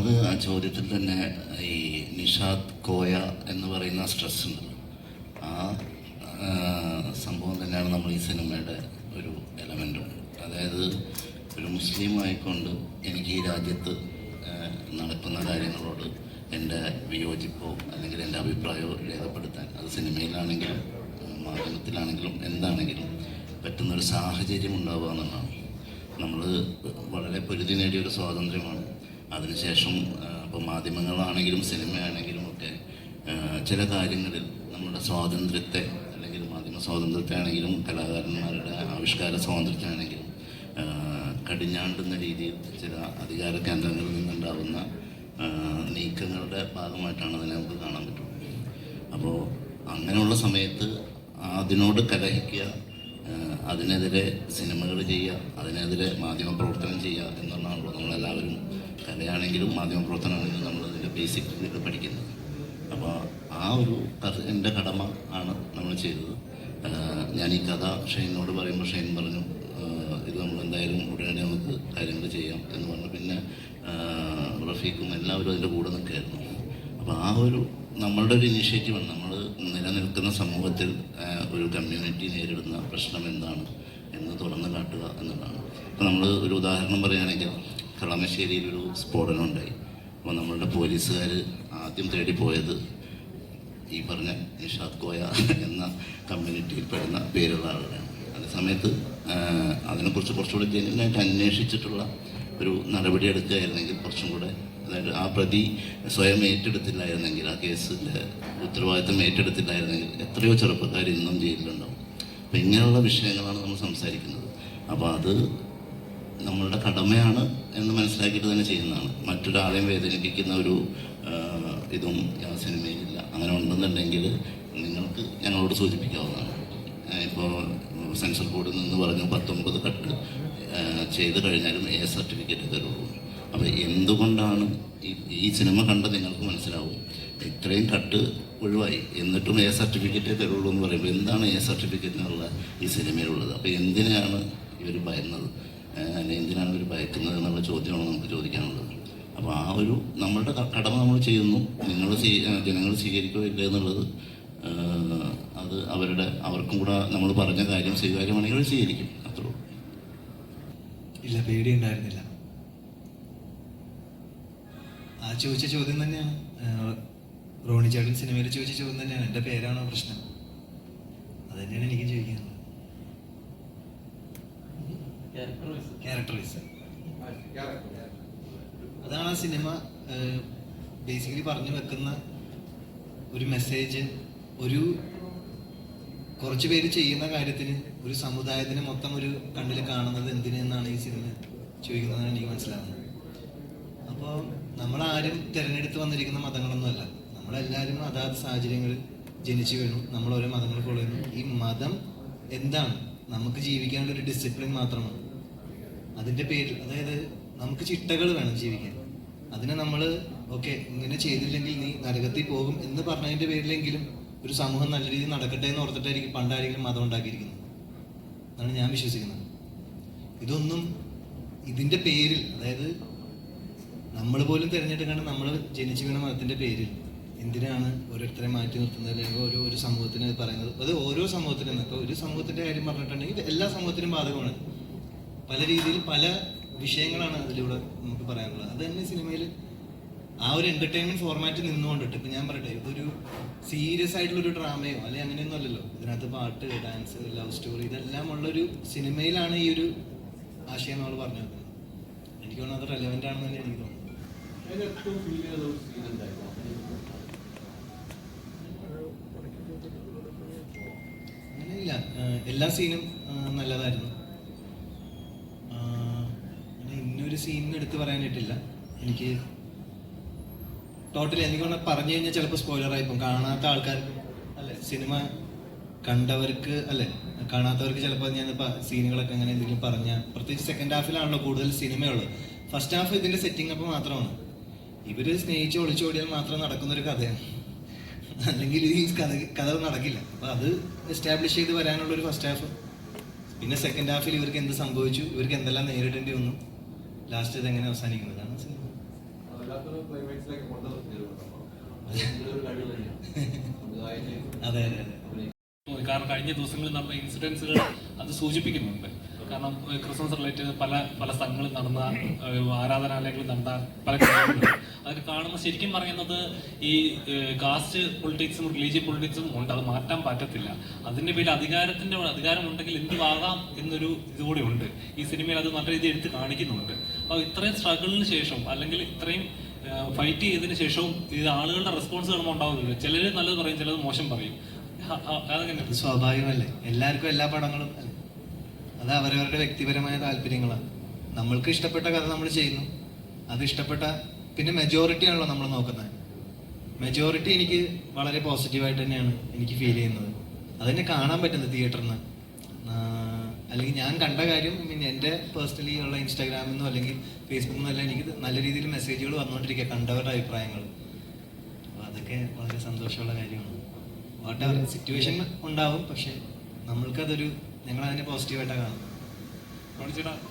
ഒന്നാമത് ആ ചോദ്യത്തിൽ തന്നെ ഈ നിഷാദ് കോയ എന്ന് പറയുന്ന സ്ട്രെസ് ഉണ്ട്. ആ സംഭവം തന്നെയാണ് നമ്മൾ ഈ സിനിമയുടെ ഒരു എലമെന്റ് അതായത് ഒരു മുസ്ലിം ആയിക്കൊണ്ട് എനിക്ക് ഈ രാജ്യത്ത് നടക്കുന്ന കാര്യങ്ങളോട് എന്റെ വിയോജിപ്പോ അല്ലെങ്കിൽ എന്റെ അഭിപ്രായമോ രേഖപ്പെടുത്താൻ അത് സിനിമയിലാണെങ്കിലും മാധ്യമത്തിലാണെങ്കിലും എന്താണെങ്കിലും പറ്റുന്നൊരു സാഹചര്യം ഉണ്ടാവുക എന്നുള്ളതാണ്. നമ്മൾ വളരെ പൊരുതി നേടിയൊരു സ്വാതന്ത്ര്യമാണ്. അതിനുശേഷം ഇപ്പോൾ മാധ്യമങ്ങളാണെങ്കിലും സിനിമയാണെങ്കിലും ഒക്കെ ചില കാര്യങ്ങളിൽ നമ്മുടെ സ്വാതന്ത്ര്യത്തെ അല്ലെങ്കിൽ മാധ്യമ സ്വാതന്ത്ര്യത്തെ ആണെങ്കിലും കലാകാരന്മാരുടെ ആവിഷ്കാര സ്വാതന്ത്ര്യത്തിനാണെങ്കിലും കടിഞ്ഞാണ്ടുന്ന രീതിയിൽ ചില അധികാര കേന്ദ്രങ്ങളിൽ നിന്നുണ്ടാകുന്ന നീക്കങ്ങളുടെ ഭാഗമായിട്ടാണ് അതിനെ നമുക്ക് കാണാൻ പറ്റുള്ളൂ അപ്പോൾ അങ്ങനെയുള്ള സമയത്ത് അതിനോട് കലഹിക്കുക അതിനെതിരെ സിനിമകൾ ചെയ്യുക അതിനെതിരെ മാധ്യമ പ്രവർത്തനം ചെയ്യുക എന്നുള്ളതാണല്ലോ നമ്മളെല്ലാവരും കലയാണെങ്കിലും മാധ്യമ പ്രവർത്തനമാണെങ്കിലും നമ്മൾ അതിന്റെ ബേസിക് ഇതൊക്കെ പഠിക്കുന്നത്. അപ്പോൾ ആ ഒരു എന്റെ കടമ ആണ് നമ്മൾ ചെയ്തത്. ഞാൻ ഈ കഥ ഷെയ്നോട് പറയുമ്പോൾ ഷെയ്ൻ പറഞ്ഞു ഇത് നമ്മൾ എന്തായാലും ഉടനടി നമുക്ക് കാര്യങ്ങൾ ചെയ്യാം എന്ന് പറഞ്ഞു. പിന്നെ റഫീഖും എല്ലാവരും അതിന്റെ കൂടെ നിൽക്കുകയായിരുന്നു. അപ്പോൾ ആ ഒരു നമ്മളുടെ ഒരു ഇനീഷ്യേറ്റീവാണ് നമ്മൾ നിലനിൽക്കുന്ന സമൂഹത്തിൽ ഒരു കമ്മ്യൂണിറ്റി നേരിടുന്ന പ്രശ്നം എന്താണ് എന്ന് തുറന്നു കാട്ടുക എന്നുള്ളതാണ്. അപ്പോൾ നമ്മൾ ഒരു ഉദാഹരണം പറയുകയാണെങ്കിൽ കളമശ്ശേരിയിൽ ഒരു സ്ഫോടനം ഉണ്ടായി അപ്പോൾ നമ്മളുടെ പോലീസുകാർ ആദ്യം തേടി പോയത് ഈ പറഞ്ഞ നിഷാദ് കോയ എന്ന കമ്മ്യൂണിറ്റിയിൽ പെടുന്ന പേരുള്ള ആളുകളാണ് അതേ സമയത്ത് അതിനെക്കുറിച്ച് കുറച്ചുകൂടി ജെന്യനായിട്ട് അന്വേഷിച്ചിട്ടുള്ള ഒരു നടപടി എടുക്കുകയായിരുന്നെങ്കിൽ കുറച്ചും കൂടെ അതായത് ആ പ്രതി സ്വയം ഏറ്റെടുത്തില്ലായിരുന്നെങ്കിൽ ആ കേസിന്റെ ഉത്തരവാദിത്തം ഏറ്റെടുത്തില്ലായിരുന്നെങ്കിൽ എത്രയോ ചെറുപ്പക്കാർ ഇന്നും ജയിലിലുണ്ടാവും. അപ്പം ഇങ്ങനെയുള്ള വിഷയങ്ങളാണ് നമ്മൾ സംസാരിക്കുന്നത്. അപ്പോൾ അത് നമ്മളുടെ കടമയാണ് എന്ന് മനസ്സിലാക്കിയിട്ട് തന്നെ ചെയ്യുന്നതാണ്. മറ്റൊരാളെയും വേദനിപ്പിക്കുന്ന ഒരു ഇതും ആ സിനിമയിലില്ല അങ്ങനെ ഉണ്ടെന്നുണ്ടെങ്കിൽ നിങ്ങൾക്ക് ഞങ്ങളോട് സൂചിപ്പിക്കാവുന്നതാണ്. ഇപ്പോൾ സെൻസർ ബോർഡിൽ നിന്ന് പറഞ്ഞു പത്തൊമ്പത് കട്ട് ചെയ്ത് കഴിഞ്ഞാലും എ സർട്ടിഫിക്കറ്റ് തരുള്ളൂ. അപ്പോൾ എന്തുകൊണ്ടാണ് ഈ സിനിമ കണ്ട നിങ്ങൾക്ക് മനസ്സിലാവും? ഇത്രയും കട്ട് ഒഴിവായി. എന്നിട്ടും എ സർട്ടിഫിക്കറ്റേ തരുള്ളൂ എന്ന് പറയുമ്പോൾ എന്താണ് എ സർട്ടിഫിക്കറ്റിനുള്ള ഈ സിനിമയിലുള്ളത്? അപ്പോൾ എന്തിനാണ് ഇവർ ഭയന്നത്? എന്തിനാണ് ഇവർ ഭയക്കുന്നത് എന്നുള്ള ചോദ്യമാണ് നമുക്ക് ചോദിക്കാനുള്ളത്. അപ്പോൾ ആ ഒരു നമ്മളുടെ കടമ നമ്മൾ ചെയ്യുന്നു. നിങ്ങൾ ജനങ്ങൾ സ്വീകരിക്കുക ഇല്ല എന്നുള്ളത് അത് അവരുടെ അവർക്കും കൂടെ നമ്മൾ പറഞ്ഞ കാര്യം സ്വീകാര്യമാണെങ്കിൽ അവർ സ്വീകരിക്കും. അത്രേ ഉള്ളൂ. ഇല്ല പേടി ഉണ്ടായിരുന്നില്ല ആ ചോദിച്ച ചോദ്യം തന്നെയാണ്. റോണി ചേട്ടൻ സിനിമയിൽ ചോദിച്ച ചോദ്യം തന്നെയാണ്. എന്റെ പേരാണോ പ്രശ്നം? അത് തന്നെയാണ് എനിക്ക് ചോദിക്കാനുള്ളത്. ക്യാരക്ടർ വൈസ് അതാണ് ആ സിനിമ ബേസിക്കലി പറഞ്ഞു വെക്കുന്ന ഒരു മെസ്സേജ് ഒരു കുറച്ച് പേര് ചെയ്യുന്ന കാര്യത്തിന് ഒരു സമുദായത്തിന് മൊത്തം ഒരു കണ്ണിൽ കാണുന്നത് എന്തിനെന്നാണ് ഈ സിനിമ ചോദിക്കുന്നത് എനിക്ക് മനസ്സിലാവുന്നത്. അപ്പോൾ നമ്മളാരും തിരഞ്ഞെടുത്ത് വന്നിരിക്കുന്ന മതങ്ങളൊന്നുമല്ല. നമ്മളെല്ലാവരും അതാത് സാഹചര്യങ്ങളിൽ ജനിച്ചു വീണു. നമ്മൾ ഓരോ മതങ്ങൾ കൊള്ളുന്നു ഈ മതം എന്താണ്? നമുക്ക് ജീവിക്കേണ്ട ഒരു ഡിസിപ്ലിൻ മാത്രമാണ്. അതിന്റെ പേരിൽ അതായത് നമുക്ക് ചിട്ടകൾ വേണം ജീവിക്കാൻ. അതിനെ നമ്മൾ ഓക്കെ ഇങ്ങനെ ചെയ്തില്ലെങ്കിൽ നീ നരകത്തിൽ പോകും എന്ന് പറഞ്ഞതിന്റെ പേരിലെങ്കിലും ഒരു സമൂഹം നല്ല രീതിയിൽ നടക്കട്ടെ എന്ന് ഓർത്തിട്ടായിരിക്കും പണ്ടാരെങ്കിലും മതം ഉണ്ടാക്കിയിരിക്കുന്നത്. എന്നാണ് ഞാൻ വിശ്വസിക്കുന്നത്. ഇതൊന്നും ഇതിന്റെ പേരിൽ അതായത് നമ്മൾ പോലും തിരഞ്ഞെടുക്കേണ്ട നമ്മൾ ജനിച്ചു വീണ മതത്തിന്റെ പേരിൽ എന്തിനാണ് ഓരോരുത്തരെ മാറ്റി നിർത്തുന്നത്? അല്ലെങ്കിൽ ഓരോ ഒരു സമൂഹത്തിന് പറയുന്നത്? അത് ഓരോ സമൂഹത്തിനും ഇപ്പോൾ ഒരു സമൂഹത്തിന്റെ കാര്യം പറഞ്ഞിട്ടുണ്ടെങ്കിൽ എല്ലാ സമൂഹത്തിനും ബാധകമാണ്. പല രീതിയിൽ പല വിഷയങ്ങളാണ് അതിലൂടെ നമുക്ക് പറയാനുള്ളത്. അത് തന്നെ സിനിമയിൽ ആ ഒരു എന്റർടൈൻമെന്റ് ഫോർമാറ്റ് നിന്നുകൊണ്ടിട്ട് ഇപ്പൊ ഞാൻ പറയട്ടെ ഇതൊരു സീരിയസ് ആയിട്ടുള്ള ഒരു ഡ്രാമയോ അല്ലെങ്കിൽ അങ്ങനെയൊന്നും അല്ലല്ലോ. ഇതിനകത്ത് പാട്ട് ഡാൻസ് ലവ് സ്റ്റോറി ഇതെല്ലാം ഉള്ളൊരു സിനിമയിലാണ് ഈ ഒരു ആശയം നമ്മൾ പറഞ്ഞു വെക്കുന്നത്. എനിക്ക് തോന്നുന്നു അത് റെലവെന്റ് ആണെന്ന് തന്നെ എനിക്ക് തോന്നുന്നു അങ്ങനെയില്ല. എല്ലാ സീനും നല്ലതായിരുന്നു. ഇന്നൊരു സീനിന് എടുത്ത് പറയാനായിട്ടില്ല. എനിക്ക് ടോട്ടലി എനിക്ക് പറഞ്ഞാൽ പറഞ്ഞു കഴിഞ്ഞാൽ ചിലപ്പോൾ സ്പോയിലറായി പോകും കാണാത്ത ആൾക്കാർക്ക് അല്ലെ സിനിമ കണ്ടവർക്ക് അല്ലെ കാണാത്തവർക്ക് ചിലപ്പോൾ ഞാൻ സീനുകളൊക്കെ അങ്ങനെ എന്തെങ്കിലും പറഞ്ഞാൽ പ്രത്യേകിച്ച് സെക്കൻഡ് ഹാഫിലാണല്ലോ കൂടുതൽ സിനിമയുള്ളത് ഫസ്റ്റ് ഹാഫ് ഇതിന്റെ സെറ്റിംഗ് അപ്പ് മാത്രമാണ്. ഇവർ സ്നേഹിച്ച് ഒളിച്ചോടിയാൽ മാത്രം നടക്കുന്ന ഒരു കഥയാണ്. അല്ലെങ്കിൽ ഈ കഥ കഥ നടക്കില്ല. അപ്പൊ അത് എസ്റ്റാബ്ലിഷ് ചെയ്ത് വരാനുള്ള ഒരു ഫസ്റ്റ് ഹാഫ് പിന്നെ സെക്കൻഡ് ഹാഫിൽ ഇവർക്ക് എന്ത് സംഭവിച്ചു? ഇവർക്ക് എന്തെല്ലാം നേരിടേണ്ടി വന്നു? ലാസ്റ്റ് ഇത് എങ്ങനെ സിനിമ. ക്ലൈമാക്സിലേക്ക് കൊണ്ടുവരുന്നുണ്ട് അത്. അതെ കാരണം കഴിഞ്ഞ ദിവസങ്ങളിൽ നടന്ന ഇൻസിഡൻസുകൾ അത് സൂചിപ്പിക്കുന്നുണ്ട്. കാരണം ക്രിസ്മസ് റിലേറ്റഡ് പല പല സ്ഥലങ്ങളിൽ നടന്ന ആരാധനാലയങ്ങളിൽ നടന്ന പല അതൊക്കെ കാണുമ്പോൾ ശരിക്കും പറയുന്നത് ഈ കാസ്റ്റ് പൊളിറ്റിക്സും റിലീജിയൻ പൊളിറ്റിക്സും ഉണ്ട്. അത് മാറ്റാൻ പറ്റത്തില്ല. അതിന്റെ പേരിൽ അധികാരത്തിന്റെ അധികാരം ഉണ്ടെങ്കിൽ എന്തുവാകാം എന്നൊരു ഇതുകൂടി ഉണ്ട്. ഈ സിനിമയിൽ അത് നല്ല രീതിയിൽ എടുത്ത് കാണിക്കുന്നുണ്ട്. അപ്പോൾ ഇത്രയും സ്ട്രഗിളിന് ശേഷം അല്ലെങ്കിൽ ഇത്രയും ഫൈറ്റ് ചെയ്തതിന് ശേഷവും ഇത് ആളുകളുടെ റെസ്പോൺസ് കാണുമ്പോൾ ഉണ്ടാവുന്നില്ല ചിലർ നല്ലത് പറയും ചിലത് മോശം പറയും. സ്വാഭാവികമല്ലേ? എല്ലാവർക്കും എല്ലാ പടങ്ങളും അത് അവരവരുടെ വ്യക്തിപരമായ താല്പര്യങ്ങളാണ്. നമ്മൾക്ക് ഇഷ്ടപ്പെട്ട കഥ നമ്മൾ ചെയ്യുന്നു. അത് ഇഷ്ടപ്പെട്ട പിന്നെ മെജോറിറ്റി ആണല്ലോ നമ്മൾ നോക്കുന്നത്. മെജോറിറ്റി എനിക്ക് വളരെ പോസിറ്റീവായിട്ട് തന്നെയാണ് എനിക്ക് ഫീൽ ചെയ്യുന്നത്. അതെന്നെ കാണാൻ പറ്റുന്നത് തിയേറ്ററിൽ നിന്ന് അല്ലെങ്കിൽ ഞാൻ കണ്ട കാര്യം പിന്നെ എന്റെ പേഴ്സണലി ഉള്ള ഇൻസ്റ്റാഗ്രാമിൽ നിന്നോ അല്ലെങ്കിൽ ഫേസ്ബുക്കിൽ നിന്നോ എനിക്ക് നല്ല രീതിയിൽ മെസ്സേജുകൾ വന്നുകൊണ്ടിരിക്കുക കണ്ടവരുടെ അഭിപ്രായങ്ങൾ. അപ്പോൾ അതൊക്കെ വളരെ സന്തോഷമുള്ള കാര്യമാണ്. വാട്ട് എവർ സിറ്റുവേഷൻ ഉണ്ടാവും പക്ഷെ നമ്മൾക്കതൊരു ഞങ്ങൾ അതിനെ പോസിറ്റീവായിട്ടാണ് കാണുന്നത്.